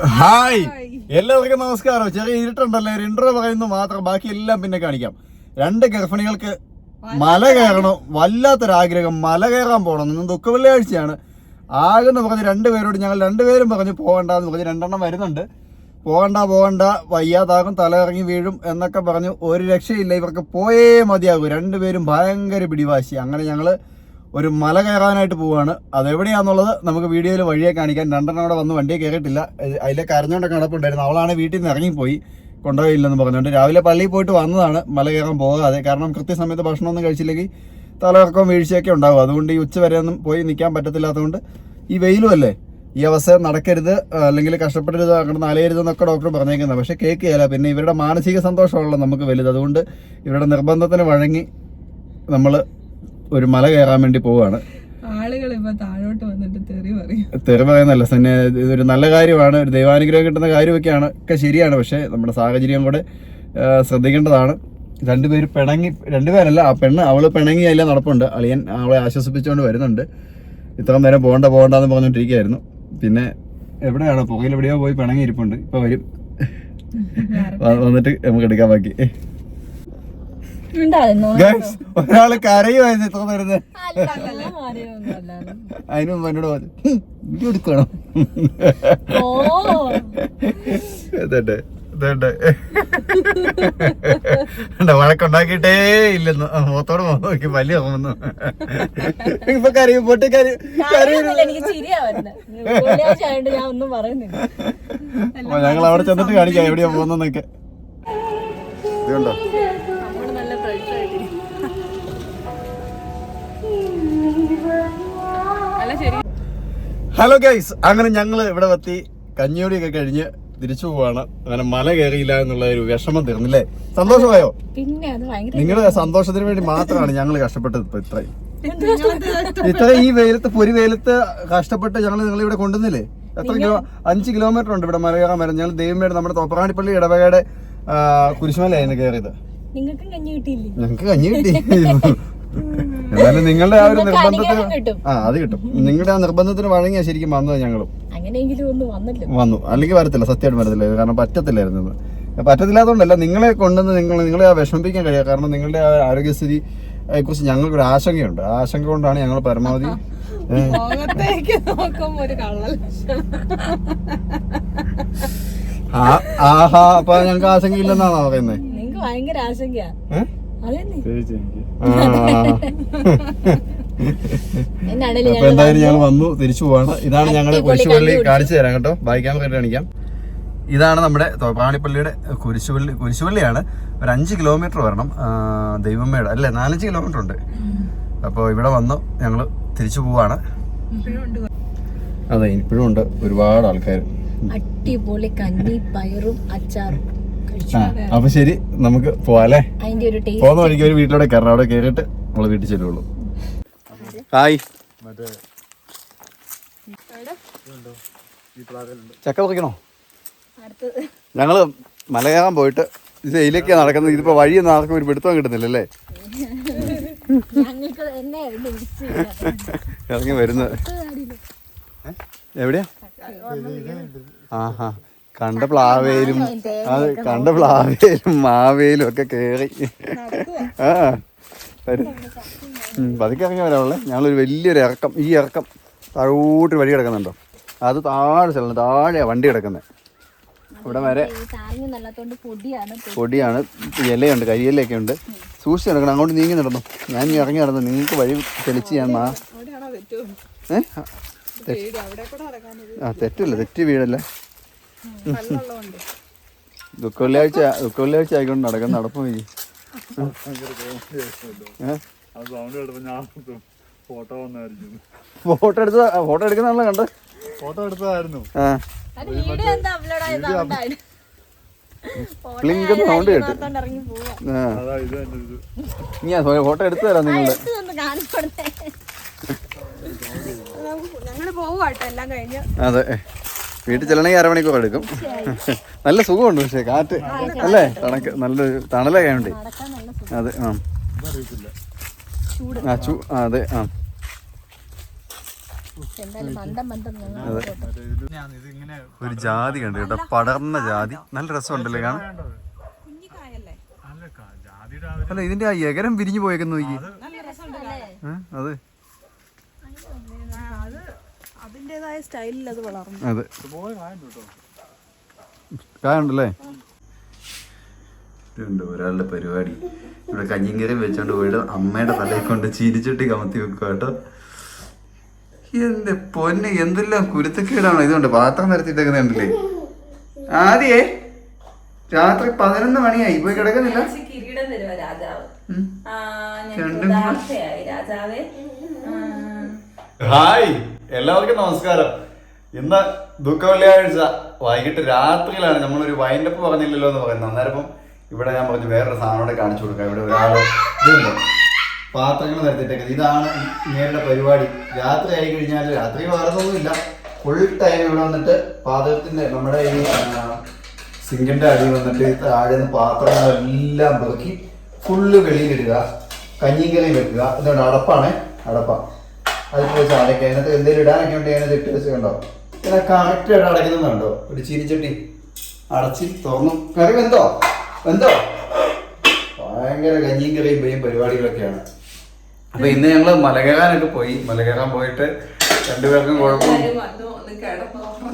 Hi. എല്ലാവർക്കും നമസ്കാരം. ചെറിയ ഇരുട്ടുണ്ടല്ലോ. ഒരു ഇൻട്രോ പറയുന്നു മാത്രം. ബാക്കി എല്ലാം പിന്നെ കാണിക്കാം. രണ്ട് ഗർഭിണികൾക്ക് മല കയറണം. വല്ലാത്തൊരാഗ്രഹം. മല കയറാൻ പോകണം. ഇന്ന് ദുഃഖ വെള്ളിയാഴ്ചയാണ്. ആകെന്ന് പറഞ്ഞ് രണ്ടുപേരോട് ഞങ്ങൾ രണ്ടുപേരും പറഞ്ഞ് പോകണ്ടെന്ന് പറഞ്ഞ് രണ്ടെണ്ണം വരുന്നുണ്ട്. പോകണ്ട പോകണ്ട. വയ്യാതാകും തല ഇറങ്ങി വീഴും എന്നൊക്കെ പറഞ്ഞു ഒരു രക്ഷയില്ല. ഇവർക്ക് പോയേ മതിയാകും. രണ്ടുപേരും ഭയങ്കര പിടിവാശി. അങ്ങനെ ഞങ്ങൾ ഒരു മല കയറാനായിട്ട് പോവാണ് അതെവിടെയാണെന്നുള്ളത് നമുക്ക് വീഡിയോയിൽ വഴിയെ കാണിക്കാൻ രണ്ടെണ്ണം അവിടെ വന്ന് വണ്ടിയെ കയറിയിട്ടില്ല. അതിലെ കരഞ്ഞോണ്ടൊക്കെ നടപ്പുണ്ടായിരുന്നു. അവളാണ് വീട്ടിൽ നിന്ന് ഇറങ്ങിപ്പോയി. കൊണ്ടുപോയില്ലെന്ന് പറഞ്ഞുകൊണ്ട് രാവിലെ പള്ളിയിൽ പോയിട്ട് വന്നതാണ് മല കയറാൻ പോകാതെ. കാരണം കൃത്യസമയത്ത് ഭക്ഷണമൊന്നും കഴിച്ചില്ലെങ്കിൽ തലകറക്കവും വീഴ്ചയൊക്കെ ഉണ്ടാകും അതുകൊണ്ട് ഈ ഉച്ച വരെ ഒന്നും പോയി നിൽക്കാൻ പറ്റത്തില്ലാത്തതുകൊണ്ട് ഈ വെയിലും അല്ലേ? ഈ അവസ്ഥ നടക്കരുത്. അല്ലെങ്കിൽ കഷ്ടപ്പെടരുത് അങ്ങോട്ട് അലയരുത് എന്നൊക്കെ ഡോക്ടർ പറഞ്ഞേക്കുന്നത്. പക്ഷേ കേൾക്കുകയില്ല. പിന്നെ ഇവരുടെ മാനസിക സന്തോഷമാണല്ലോ നമുക്ക് വലുത്. അതുകൊണ്ട് ഇവരുടെ നിർബന്ധത്തിന് വഴങ്ങി നമ്മൾ ഒരു മല കയറാൻ വേണ്ടി പോവാണ്. ആളുകൾ ഇപ്പൊ താഴോട്ട് വന്നിട്ട് തെറി പറയും. തെറി പറയുന്നല്ല തന്നെ ഇതൊരു നല്ല കാര്യമാണ് ഒരു ദൈവാനുഗ്രഹം കിട്ടുന്ന കാര്യമൊക്കെയാണ് ഒക്കെ ശരിയാണ് പക്ഷെ നമ്മുടെ സാഹചര്യം കൂടെ ശ്രദ്ധിക്കേണ്ടതാണ്. രണ്ടുപേര് പിണങ്ങി രണ്ടുപേരല്ല ആ പെണ്ണ് അവൾ പിണങ്ങി അതിലെ നടപ്പുണ്ട്. അളിയൻ അവളെ ആശ്വസിപ്പിച്ചുകൊണ്ട് വരുന്നുണ്ട്. ഇത്ര നേരം പോകണ്ട പോകണ്ടെന്ന് പറഞ്ഞുകൊണ്ടിരിക്കുകയായിരുന്നു പിന്നെ എവിടെയാണ് പുകയിൽ എവിടെയോ പോയി പിണങ്ങി ഇരിപ്പുണ്ട് ഇപ്പൊ വരും. വന്നിട്ട് നമുക്ക് എടുക്കാൻ ബാക്കി. ഒരാൾ കരയുമായിരുന്നു ഇത്ര നേരത്തെ. അതിന് മുമ്പ് എന്നോട് പറഞ്ഞു "ഹും, വീഡിയോ എടുക്കണം. ഇതേട്ടെ വഴക്കുണ്ടാക്കിട്ടേ ഇല്ലെന്ന്. മുഖത്തോട് മുഖം നോക്കി വലിയ വന്നു ഇപ്പൊ കരയും പൊട്ടി കരയും ഞങ്ങൾ അവിടെ ചെന്നിട്ട് കാണിക്കാം എവിടെയാ പോകുന്നൊക്കെ ഇതുണ്ടോ? ഹലോ ഗൈസ് അങ്ങനെ ഞങ്ങൾ ഇവിടെ എത്തി കഞ്ഞിയോടിയൊക്കെ കഴിഞ്ഞ് തിരിച്ചു പോവാണ്. അങ്ങനെ മല കയറിയില്ല എന്നുള്ള ഒരു വിഷമം തീർന്നില്ലേ? സന്തോഷമായോ? പിന്നെ നിങ്ങളുടെ സന്തോഷത്തിന് വേണ്ടി മാത്രമാണ് ഞങ്ങൾ കഷ്ടപ്പെട്ടത് ഇപ്പൊ ഇത്രയും. ഇത്ര ഈ വെയിലത്ത് പൊരി വെയിലത്ത് കഷ്ടപ്പെട്ട് ഞങ്ങൾ നിങ്ങൾ ഇവിടെ കൊണ്ടുവന്നില്ലേ? എത്ര കിലോ അഞ്ച് കിലോമീറ്റർ ഉണ്ട് ഇവിടെ മല കയറാൻ വരാൻ ഞങ്ങൾ ദൈവമേട് നമ്മുടെ തോപ്രാണിപ്പള്ളി ഇടവകയുടെ കുരിശുമലയായിരുന്നു കയറിയത്. നിങ്ങൾക്ക് കഞ്ഞി കിട്ടി. എന്നാലും നിങ്ങളുടെ ആ ഒരു നിർബന്ധത്തിന് കിട്ടും. ആ അത് കിട്ടും. നിങ്ങളുടെ ആ നിർബന്ധത്തിന് വഴങ്ങിയാ ശരിക്കും വന്നത് ഞങ്ങളും. വന്നു. അല്ലെങ്കിൽ വരത്തില്ല സത്യമായിട്ട് വരത്തില്ല. കാരണം പറ്റത്തില്ലായിരുന്നു പറ്റത്തില്ലാത്തതുകൊണ്ടല്ല നിങ്ങളെ കൊണ്ടുവന്ന് നിങ്ങൾ നിങ്ങളെ ആ വിഷമിപ്പിക്കാൻ കഴിയുക കാരണം നിങ്ങളുടെ ആ ആരോഗ്യസ്ഥിതി കുറിച്ച് ഞങ്ങൾക്കൊരു ആശങ്കയുണ്ട്. ആ ആശങ്ക കൊണ്ടാണ് ഞങ്ങൾ പരമാവധി ഒരു ആഹാ അപ്പൊ ഞങ്ങൾക്ക് ആശങ്കയില്ലെന്നാണോ പറയുന്നത് ഭയങ്കര ആശങ്കയാ. അപ്പൊ എന്തായാലും ഞങ്ങൾ വന്നു തിരിച്ചു പോവാണ് ഇതാണ് ഞങ്ങൾ കുരിശുപള്ളി കാണിച്ചു തരാം കേട്ടോ. വായിക്കാൻ വേണ്ടി കാണിക്കാം. ഇതാണ് നമ്മുടെ തോപ്പാണിപ്പള്ളിയുടെ കുരിശുപള്ളി കുരിശുപള്ളിയാണ് ഒരു അഞ്ച് കിലോമീറ്റർ വരണം ദൈവമ്മയുടെ അല്ലെ നാലഞ്ച് കിലോമീറ്റർ ഉണ്ട്. അപ്പോൾ ഇവിടെ വന്നു ഞങ്ങൾ തിരിച്ചു പോവാണ്. അതെ ഇപ്പോഴും ഉണ്ട് ഒരുപാട് ആൾക്കാർ അടിപൊളി കഞ്ഞി പയറും അച്ചാറും. അപ്പൊ ശരി നമുക്ക് പോവാല്ലേ? പോന്ന പോകുന്ന വഴിക്ക് ഒരു വീട്ടിലൂടെ കയറണം. അവിടെ കയറിയിട്ട് നമ്മൾ വീട്ടിൽ ചെല്ലുള്ളൂ. ഹായ്. ചക്ക പറിക്കണോ? ഞങ്ങൾ മലയാളം പോയിട്ട് ഇത് ഇതിലേക്കാണ് നടക്കുന്നത്. ഇതിപ്പോ വഴിയൊന്നും ആർക്കും ഒരു പിടുത്തം കിട്ടുന്നില്ലല്ലേ ഇറങ്ങി വരുന്നത്. എവിടെയാ? ആഹാ. കണ്ട പ്ലാവേലും അത് കണ്ട പ്ലാവേലും മാവേലും ഒക്കെ കേറി. ആ പതുക്കെ ഇറങ്ങി വരാവുള്ളേ. ഞങ്ങളൊരു വലിയൊരു ഇറക്കം ഈ ഇറക്കം താഴോട്ട് വഴി കിടക്കുന്നുണ്ടോ? അത് താഴെ സ്ഥലം താഴെയാണ് വണ്ടി കിടക്കുന്നത് ഇവിടെ വരെ ഈ പൊടിയാണ് ഇലയുണ്ട് കരിയിലൊക്കെ ഉണ്ട്. സൂക്ഷിച്ച് നടക്കണം അങ്ങോട്ട് നീങ്ങി നടന്നു. ഞാൻ ഇനി ഇറങ്ങി നടന്നു നിങ്ങൾക്ക് വഴി തെളിച്ച് ഞാൻ മാ ഏ? ആ തെറ്റില്ല തെറ്റ് വീടല്ലേ. കല്ലുള്ളതുകൊണ്ട് ദുഃഖ വെള്ളിയാഴ്ച ദുഃഖ വെള്ളിയാഴ്ച ആയിക്കൊണ്ട് നടക്കുന്ന നടപ്പ് പോയി ഫോട്ടോ വന്നായിരുന്നു ഫോട്ടോ എടുത്ത ഫോട്ടോ എടുക്കുന്നാണല്ലോ കണ്ട് ഫോട്ടോ എടുത്തതായിരുന്നു. ആ. അത് വീഡിയോ എന്താ അപ്ലോഡ്. ആയത് ബ്ലിങ്ക് സൗണ്ട് കേട്ട്. ഞാൻ ഫോട്ടോ എടുത്തു തരാം നിങ്ങളുടെ ഒന്ന് കാണിക്കൊടുത്തേ ഞങ്ങൾ പോവാട്ടോ എല്ലാം കഴിഞ്ഞു. അതെ. വീട്ടിൽ ചെല്ലണമെങ്കിൽ അരമണിക്കൂർ എടുക്കും. നല്ല സുഖമുണ്ട് പക്ഷേ കാറ്റ് അല്ലേ? തണക്ക് നല്ല തണലൊക്കെ ഉണ്ട്. നടക്കാൻ നല്ല സുഖം അതെ ആ. ആ ചൂ ആ, അതെ ആ. ഒരു ജാതി കണ്ട് കേട്ടോ പടർന്ന ജാതി. നല്ല രസമുണ്ടല്ലേ കാണാൻ? കുഞ്ഞിക്കായല്ലേ നല്ല കാ- ജാതിയുടെ ആ ഒരു- അല്ല ഇതിന്റെ ആ എകരം പിരിഞ്ഞു പോയേക്കുന്നു നോക്കി? അത് ആ, അത് അതിന്റെതായ സ്റ്റൈലിൽ അത് വളർന്നു. അതെ. കായുണ്ടല്ലേ? ഒരാളുടെ പരിപാടി. ഇവിടെ കഞ്ഞിങ്കറി വെച്ചോണ്ട് പോയിട്ട് അമ്മയുടെ തലയിൽ കൊണ്ട് ചിരിച്ചിട്ട് കമത്തി വെക്കുക കേട്ടോ. എന്റെ പൊന്ന് എന്തെല്ലാം കുരുത്തക്കേടാണോ? ഇതുകൊണ്ട് പാത്രം നിരത്തിട്ടേക്കുന്നുണ്ടല്ലേ ആദ്യേ രാത്രി പതിനൊന്ന് മണിയായി. പോയി കിടക്കുന്നില്ല? ഹായ്. എല്ലാവർക്കും നമസ്കാരം. ഇന്ന് ദുഃഖ വെള്ളിയാഴ്ച വൈകിട്ട് രാത്രിയിലാണ് നമ്മളൊരു വൈൻഡപ്പ് പറഞ്ഞില്ലല്ലോ എന്ന് പറയുന്നത്. അന്നേരം ഇവിടെ ഞാൻ പറഞ്ഞു വേറൊരു സാധനം കൂടെ കാണിച്ചു കൊടുക്കാം. ഇവിടെ ഒരാൾ ഇതുണ്ട്. പാത്രങ്ങൾ നിരത്തിട്ടേക്കുന്നത് ഇതാണ് ഇങ്ങനെ പരിപാടി. രാത്രി ആയി കഴിഞ്ഞാൽ രാത്രി വേറൊന്നുമില്ല ഫുൾ ടൈം ഇവിടെ വന്നിട്ട് പാത്രത്തിന്റെ നമ്മുടെ ഈ സിങ്കിന്റെ അടിയിൽ വന്നിട്ട് താഴെ നിന്ന് പാത്രങ്ങളെല്ലാം പെറുക്കി ഫുള്ള് വെളിയിലിടുക കഞ്ഞിങ്കലയിൽ വെക്കുക. ഇതുകൊണ്ട് അടപ്പാണ്. അടപ്പ. അതിൽ ചോദിച്ചാൽ അടയ്ക്കുക അതിനകത്ത് എന്തെങ്കിലും ഇടാനൊക്കെ ഉണ്ട് അതിനകത്ത് ഇട്ട് വെച്ച് കണ്ടോ ഇങ്ങനെ കറക്റ്റായിട്ട് അടയ്ക്കുന്നുണ്ടോ ഒരു ചീനിച്ചട്ടി അടച്ച് തുറന്നു. കറി വെന്തോ? വെന്തോ? ഭയങ്കര കഞ്ഞിയും കറിയും പെയ്യും പരിപാടികളൊക്കെയാണ്. അപ്പൊ ഇന്ന് ഞങ്ങൾ മലകയറാനൊക്കെ പോയി. മലകയറാൻ പോയിട്ട് രണ്ടുപേർക്കും കുഴപ്പം കിടന്നു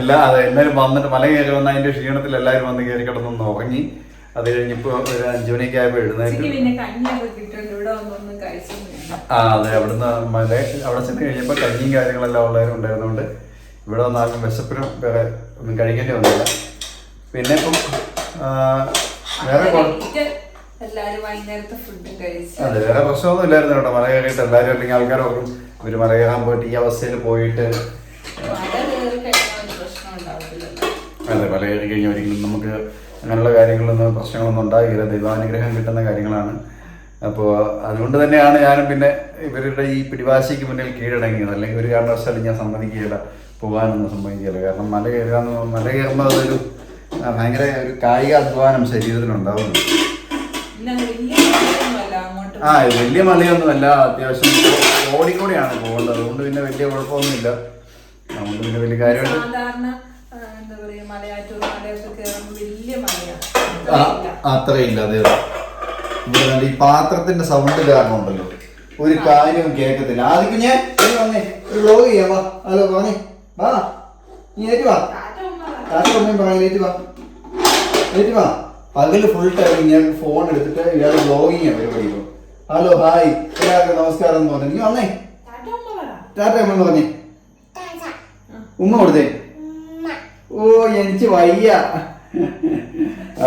എല്ലാ അതെ എല്ലാവരും വന്നിട്ട് മല കയറി വന്ന അതിന്റെ ക്ഷീണത്തിൽ എല്ലാവരും വന്ന് കയറി കിടന്നൊന്ന് ഉറങ്ങി. അത് കഴിഞ്ഞപ്പോ ഒരു അഞ്ചു മണിയൊക്കെ ആയപ്പോ എഴുന്നേറ്റ് ആ അതെ അവിടുന്ന് മല അവിടെ ചെന്ന് കഴിഞ്ഞപ്പോൾ കഞ്ഞിയും കാര്യങ്ങളെല്ലാം ഉള്ളവരും ഉണ്ടായിരുന്നുകൊണ്ട് ഇവിടെ വന്നാലും വിശപ്പിനും വേറെ ഒന്നും കഴിക്കേണ്ടി വന്നില്ല. പിന്നെ ഇപ്പം വേറെ അതെ വേറെ പ്രശ്നമൊന്നും ഇല്ലായിരുന്നു കേട്ടോ. മല കയറിയിട്ട് എല്ലാവരും അല്ലെങ്കിൽ ആൾക്കാരൊക്കെ ഒരു മല കയറാൻ പോയിട്ട് ഈ അവസ്ഥയിൽ പോയിട്ട്. അതെ മല കയറി കഴിഞ്ഞാൽ ഒരിക്കലും നമുക്ക് അങ്ങനെയുള്ള കാര്യങ്ങളൊന്നും പ്രശ്നങ്ങളൊന്നും ഉണ്ടാകില്ല ദൈവാനുഗ്രഹം കിട്ടുന്ന കാര്യങ്ങളാണ്. അപ്പോൾ അതുകൊണ്ട് തന്നെയാണ് ഞാനും പിന്നെ ഇവരുടെ ഈ പിടിവാശിക്ക് മുന്നിൽ കീഴടങ്ങിയത്. അല്ലെങ്കിൽ ഒരു കാരണവശാലും ഞാൻ സമ്മതിക്കുകയില്ല. പോകാനൊന്നും സമ്മതിക്കുകയില്ല. കാരണം മല കയറുക എന്ന് മല കയറുമ്പോൾ അതൊരു ഭയങ്കര ഒരു കായിക അധ്വാനം ശരീരത്തിനുണ്ടാവുന്നു ആ വലിയ മലയൊന്നുമല്ല. അത്യാവശ്യം ഓടിക്കൂടെയാണ് പോകേണ്ടത്. അതുകൊണ്ട് പിന്നെ വലിയ കുഴപ്പമൊന്നുമില്ല. അതുകൊണ്ട് പിന്നെ വലിയ കാര്യമായിട്ട് സാധാരണ ആ, എന്താ പറയാ മലയാറ്റൂർ മലയൊക്കെ കയറുമ്പോൾ വലിയ മലയാണ് ആ, ഇല്ല. അത്രയില്ല അതെ. ഇവിടെ ഈ പാത്രത്തിന്റെ സൗണ്ട് കാരണം ഉണ്ടല്ലോ. ഒരു കാര്യവും കേൾക്കത്തില്ല. ആദ്യം ഞാൻ വന്നേ ഒരു വ്ലോഗ് ചെയ്യാം വാ. ഹലോ പറഞ്ഞേ. വാ. നീ ഏറ്റു വാ. കാറ്റ് ഒന്നും പറയാൻ ഏറ്റു വാ. ഏറ്റു വാ. പകൽ ഫുൾ ടൈം ഞാൻ ഫോൺ എടുത്തിട്ട് ഇയാൾ വ്ലോഗിങ് ആണ് പരിപാടി ഹലോ ഹായ്. എല്ലാവർക്കും നമസ്കാരം എന്ന് പറഞ്ഞു. നീ വന്നേ. ടാറ്റ അമ്മ പറഞ്ഞേ. ഉമ്മ കൊടുത്തേ. ഓ എനിക്ക് വയ്യ.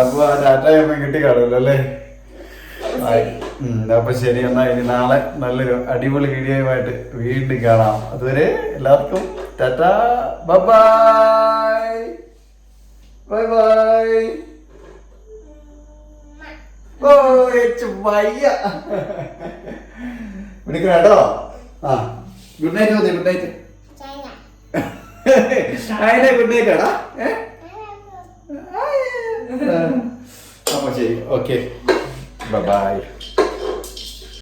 അപ്പൊ ടാറ്റ കിട്ടി കാണുമല്ലോ അല്ലേ? അപ്പൊ ശരി. എന്നാ ഇനി നാളെ നല്ലൊരു അടിപൊളി വീഡിയോയുമായിട്ട് വീണ്ടും കാണാം. അതുവരെ എല്ലാവർക്കും ടാറ്റ. ബൈ ബൈ ബൈ ഓ എനിക്ക് വയ്യ. വിളിക്കണം കേട്ടോ ആ ഗുഡ് നൈറ്റ് മതി ഗുഡ് നൈറ്റ് അതിനെ ഗുഡ് നൈറ്റ് ആടാ. ഏ? അപ്പൊ ശരി ഓക്കെ ബൈ